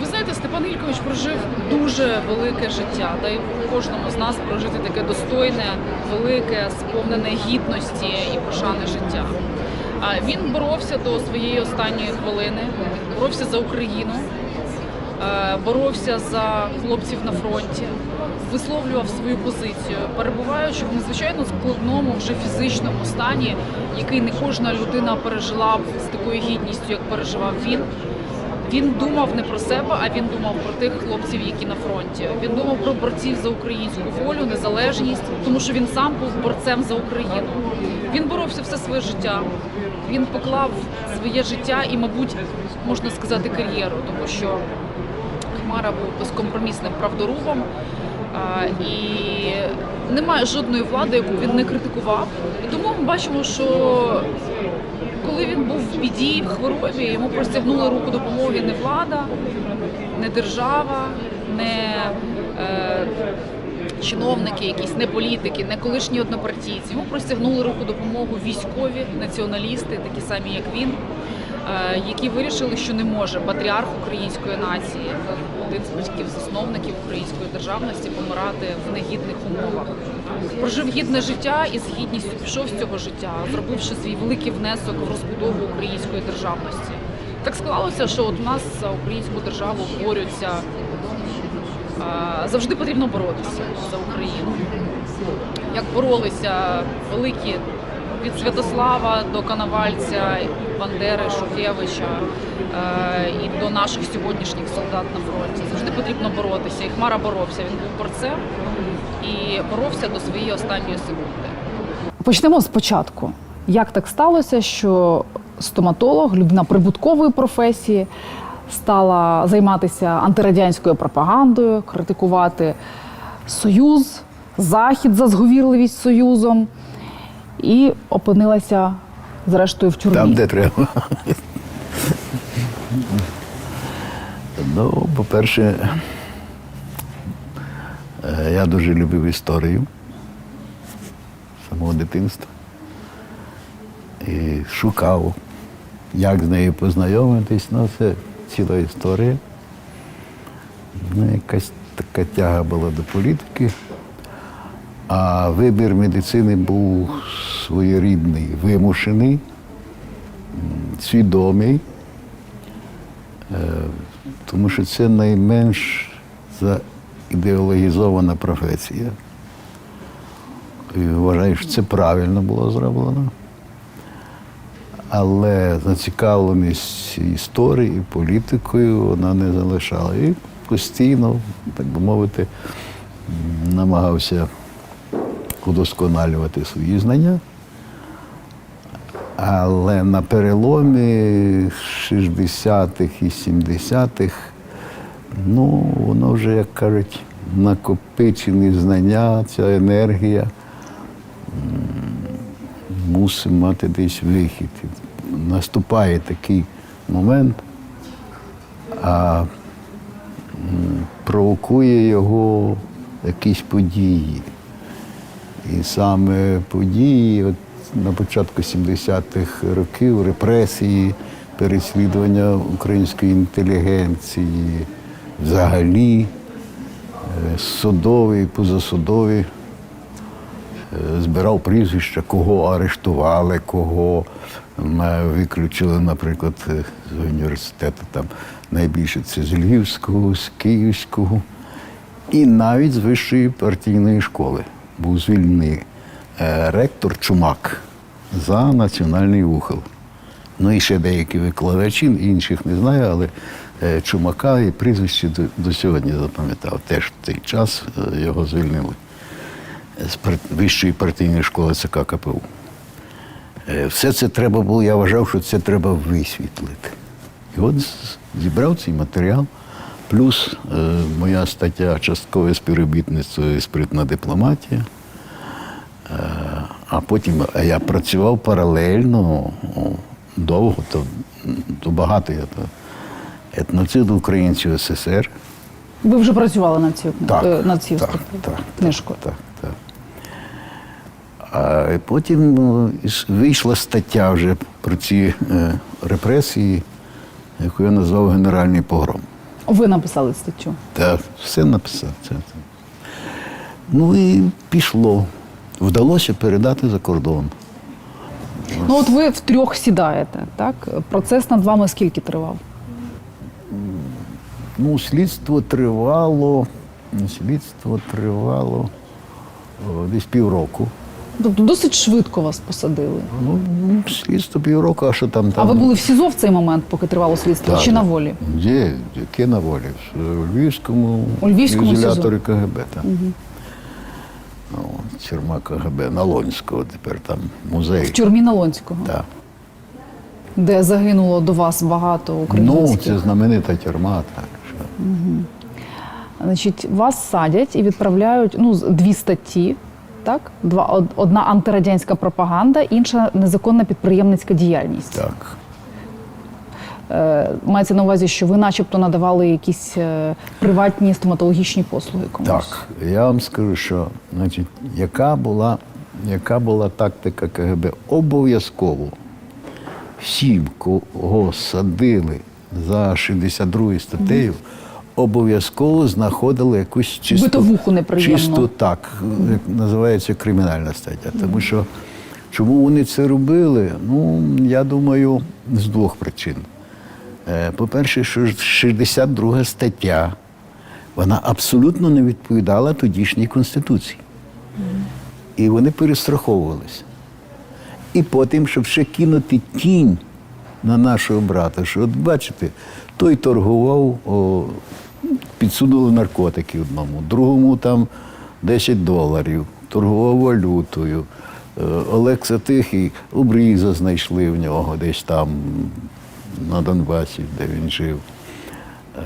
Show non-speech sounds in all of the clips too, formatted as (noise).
Ви знаєте, Степан Ількович прожив дуже велике життя. Та й кожному з нас прожити таке достойне, велике, сповнене гідності і пошани життя. Він боровся до своєї останньої хвилини, боровся за Україну, е, боровся за хлопців на фронті, висловлював свою позицію, перебуваючи в надзвичайно складному вже фізичному стані, який не кожна людина пережила б з такою гідністю, як переживав він. Він думав не про себе, а він думав про тих хлопців, які на фронті. Він думав про борців за українську волю, незалежність, тому що він сам був борцем за Україну. Він боровся все своє життя. Він поклав своє життя і, мабуть, можна сказати, кар'єру, тому що Хмара був безкомпромісним правдорубом. І немає жодної влади, яку він не критикував. І тому ми бачимо, що коли він був в біді, в хворобі, йому простягнули руку допомоги не влада, не держава, не е, чиновники, якісь не політики, не колишні однопартійці. Йому простягнули руку допомогу військові націоналісти, такі самі як він, які вирішили, що не може патріарх української нації, один з батьків засновників української державності, помирати в негідних умовах. Прожив гідне життя і з гідністю пішов з цього життя, зробивши свій великий внесок в розбудову української державності. Так склалося, що от у нас за українську державу борються. Завжди потрібно боротися за Україну. Як боролися великі від Святослава до Коновальця, Бандери, Шухевича е, і до наших сьогоднішніх солдат на фронті. Завжди потрібно боротися. І Хмара боровся. Він був борцем і боровся до своєї останньої секунди. Почнемо спочатку. Як так сталося, що стоматолог, людина прибуткової професії, стала займатися антирадянською пропагандою, критикувати Союз, Захід за зговірливість Союзом і опинилася зрештою в тюрмі. Там, де треба. Ну, по-перше, е, я дуже любив історію самого дитинства. І шукав, як з нею познайомитись. Ну, це ціла історія. Ну, якась така тяга була до політики. А вибір медицини був своєрідний, вимушений, свідомий, Е, тому що це найменш заідеологізована професія. І вважаю, що це правильно було зроблено. Але зацікавленість історією, політикою вона не залишала. І постійно, так би мовити, намагався удосконалювати свої знання. Але на переломі 60-х і 70-х, ну, воно вже, як кажуть, накопичені знання, ця енергія мусить мати десь вихід. Наступає такий момент, а провокує його якісь події. І саме події от на початку 70-х років репресії, переслідування української інтелігенції, взагалі е, судові позасудові. Е, Збирав прізвища, кого арештували, кого е, виключили, наприклад, з університету. Там найбільше це з Львівського, з Київського і навіть з вищої партійної школи був звільнений е, ректор Чумак за національний ухил. Ну і ще деякі викладачі, інших не знаю, але е, Чумака і прізвище до, до сьогодні запам'ятав. Теж в цей час е, його звільнили з вищої партійної школи ЦК КПУ. Все це треба було, я вважав, що це треба висвітлити. І от зібрав цей матеріал, плюс е, моя стаття часткове співробітництво і спритна дипломатія. Е, а потім е, я працював паралельно довго, то, то багато я то. Етноцид українців СССР. Ви вже працювали над цю Так, над цією так, так, книжкою. Так, так. А потім вийшла стаття вже про ці е, репресії, яку я назвав Генеральний погром. Ви написали статтю. Так, все написав. Ну і пішло. Вдалося передати за кордон. Ну от ви втрьох сідаєте, так? Процес над вами скільки тривав? Ну, слідство тривало. Слідство тривало о, десь півроку. Тобто досить швидко вас посадили. Ну, слідство півроку, а що там? там. А ви були в СІЗО в цей момент, поки тривало слідство, Так, чи на волі? Де? Яке на волі? У Львівському, У Львівському ізоляторі КГБ. Там. О, тюрма КГБ Налонського, тепер там музей. В тюрмі Налонського, Так. де загинуло до вас багато Ну, це знаменита тюрма. Так, що. Значить, вас садять і відправляють ну, дві статті. Так, два одна антирадянська пропаганда, інша незаконна підприємницька діяльність. так. Е, мається на увазі, що ви, начебто, надавали якісь е, приватні стоматологічні послуги комусь. Так, я вам скажу, що значить, яка була, яка була тактика КГБ? Обов'язково всім, кого садили за 62 статтею, обов'язково знаходили якусь чисту, Битовуху неприємну. чисту так, як називається кримінальна стаття. Тому що чому вони це робили? Ну, я думаю, з двох причин. Е, По-перше, що 62 стаття, вона абсолютно не відповідала тодішній конституції. І вони перестраховувалися. І потім, щоб ще кинути тінь на нашого брата, що от бачите, той торгував, о, підсунули наркотики одному, другому там 10 доларів, торгував валютою. Е, Олекса Тихий обріза знайшли в нього десь там на Донбасі, де він жив. Е,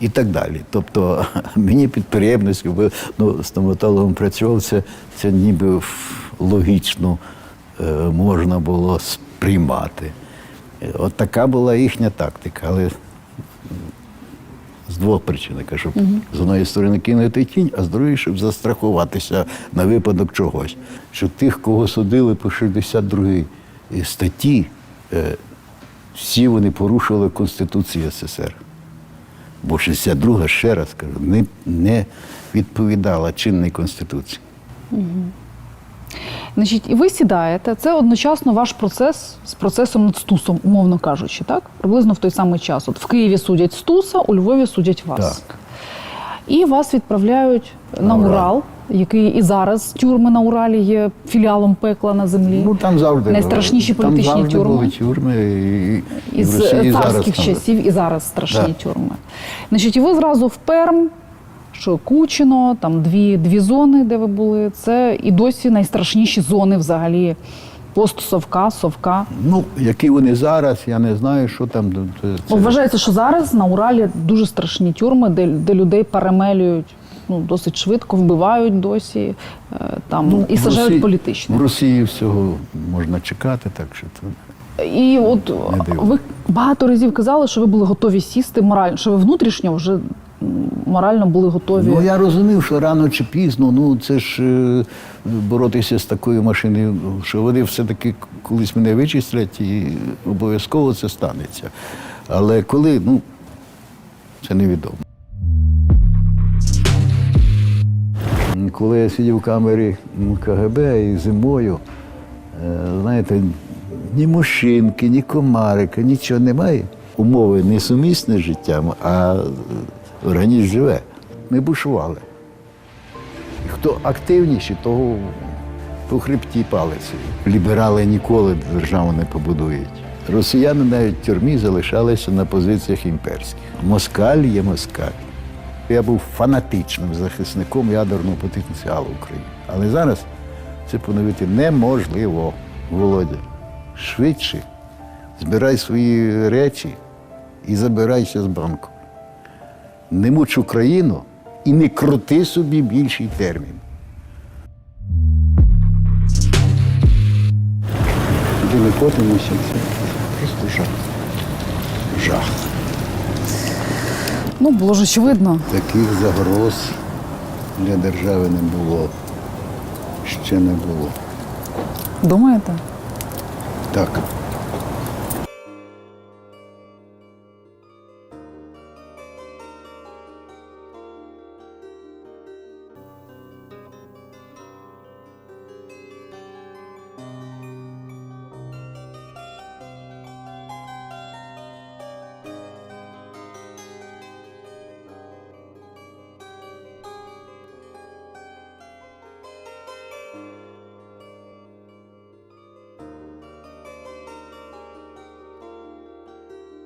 І так далі. Тобто (laughs) мені підприємництво, якби ну, стоматологом працював, це, це ніби логічно е, можна було сприймати. От така була їхня тактика. Але двох причин, я кажу, з одної сторони кинути тінь, а з другої, щоб застрахуватися на випадок чогось. Що тих, кого судили по 62 статті, е, всі вони порушили Конституцію СССР. Бо 62 ще раз кажу, не, не відповідала чинній Конституції. Значить, і ви сідаєте. Це одночасно ваш процес з процесом над Стусом, умовно кажучи, так? Приблизно в той самий час. От в Києві судять Стуса, у Львові судять вас. Так. І вас відправляють на, На Урал. Урал, який і зараз тюрми на Уралі є філіалом пекла на землі. Ну там завжди найстрашніші там політичні завжди тюрми. були тюрми і, і із зараз царських там. часів і зараз страшні Да. тюрми. Значить, і ви зразу в Перм, що Кучино, там дві, дві зони, де ви були. Це і досі найстрашніші зони взагалі. Пост Совка, Совка. Ну, які вони зараз, я не знаю, що там. Це, Вважається, що зараз на Уралі дуже страшні тюрми, де, де людей перемелюють ну, досить швидко, вбивають досі е, там, Ну, і сажають Росії- політично. В Росії всього можна чекати, так що то. І от ви багато разів казали, що ви були готові сісти морально, що ви внутрішньо вже морально були готові. Ну я розумів, що рано чи пізно, ну це ж е, боротися з такою машиною, що вони все-таки колись мене вичислять і обов'язково це станеться. Але коли, ну, це невідомо. Коли я сидів в камері КГБ і зимою, е, знаєте, ні мушинки, ні комарика, нічого немає. Умови несумісні з життям, а організм живе. Ми бушували. Хто активніший, того по хребті палиці. Ліберали ніколи державу не побудують. Росіяни навіть в тюрмі залишалися на позиціях імперських. Москаль є москаль. Я був фанатичним захисником ядерного потенціалу України. Але зараз це поновити неможливо, Володя. Швидше збирай свої речі і забирайся з банку. Не муч Україну і не крути собі більший термін. Куди ми котимося, це просто жах. Жах. Ну, було ж очевидно. Таких загроз для держави не було. Ще не було. Думаєте? Так.